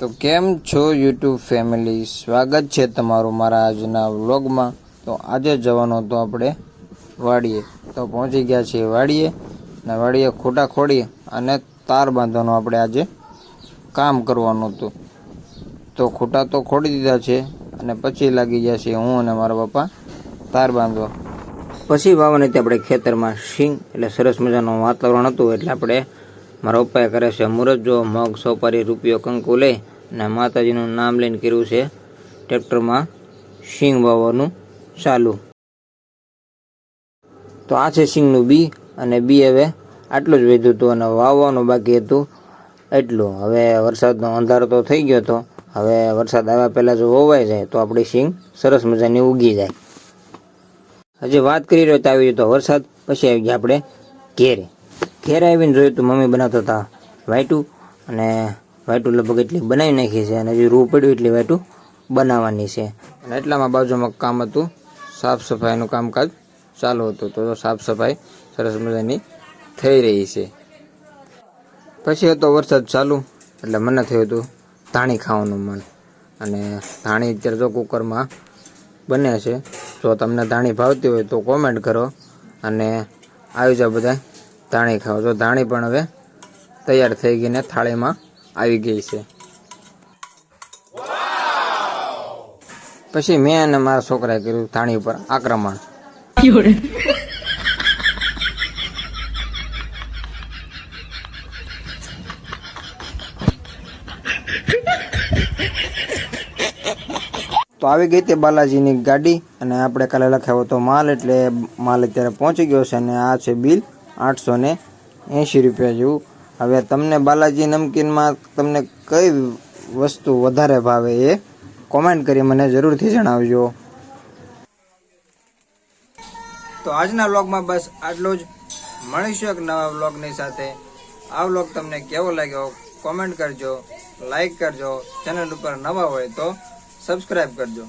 તો કેમ છો યુટ્યુબ ફેમિલી? સ્વાગત છે તમારું મારા આજના વ્લોગમાં. તો આજે જવાનો તો આપણે વાડીએ. તો પહોંચી ગયા છીએ વાડીએ ને વાડીએ ખોટા ખોડી અને તાર બાંધવાનું આપણે આજે કામ કરવાનું હતું. તો ખોટા તો ખોડી દીધા છે અને પછી લાગી ગયા છે હું અને મારા પપ્પા તાર બાંધવા. પછી વાવવાની હતી આપણે ખેતરમાં સિંગ એટલે સરસ મજાનું વાતાવરણ હતું એટલે આપણે મારા પપ્પાએ કરે છે મુરત જો મગ, સોપારી, રૂપિયો, કંકુ લઈ અને માતાજીનું નામ લઈને કર્યું છે ટ્રેક્ટરમાં સિંગ વાવવાનું ચાલુ. તો આ છે સિંગનું બી અને બી હવે આટલું જ વધ્યું હતું અને વાવવાનું બાકી હતું એટલું. હવે વરસાદનો અંધારો તો થઈ ગયો હતો. હવે વરસાદ આવ્યા પહેલાં જો વવાઈ જાય તો આપણી સિંગ સરસ મજાની ઉગી જાય. હજી વાત કરી રહ્યો તો આવી તો વરસાદ પછી આવી ગયા આપણે ઘેરે. ઘેરે આવીને જોયું તો મમ્મી બનાવતા હતા વાઈટું અને વાઈટું લગભગ એટલી બનાવી નાખી છે અને હજી રૂ પડ્યું એટલી વાઈટું બનાવવાની છે. અને એટલામાં બાજુમાં કામ હતું, સાફ સફાઈનું કામકાજ ચાલુ હતું. તો સાફ સફાઈ સરસ મજાની થઈ રહી છે. પછી હતો વરસાદ ચાલુ, એટલે મને થયું હતું ધાણી ખાવાનું મન. અને ધાણી અત્યારે જો કુકરમાં બને છે. જો તમને ધાણી ભાવતી હોય તો કોમેન્ટ કરો અને આવી જાઓ બધા ધાણી ખાવ તો ધાણી પણ હવે તૈયાર થઈ ગઈને થાળીમાં આવી ગઈ છે. પછી મેં અને મારા છોકરાએ કર્યું ધાણી ઉપર આક્રમણ. તો આવી ગઈ તે બાલાજીની ગાડી અને આપણે કાલે લખાવ્યો તો માલ એટલે માલ અત્યારે પહોંચી ગયો છે અને આ છે બિલ. આઠસો ને એંશી રૂપિયા જેવું. હવે તમને બાલાજી નમકીનમાં તમને કઈ વસ્તુ વધારે ભાવે એ કોમેન્ટ કરી મને જરૂરથી જણાવજો. તો આજના વ્લોગમાં બસ આટલું જ. મળીશું એક નવા વ્લોગની સાથે. આ વ્લોગ તમને કેવો લાગ્યો કોમેન્ટ કરજો લાઈક કરજો. ચેનલ ઉપર નવા હોય તો સબસ્ક્રાઈબ કરજો.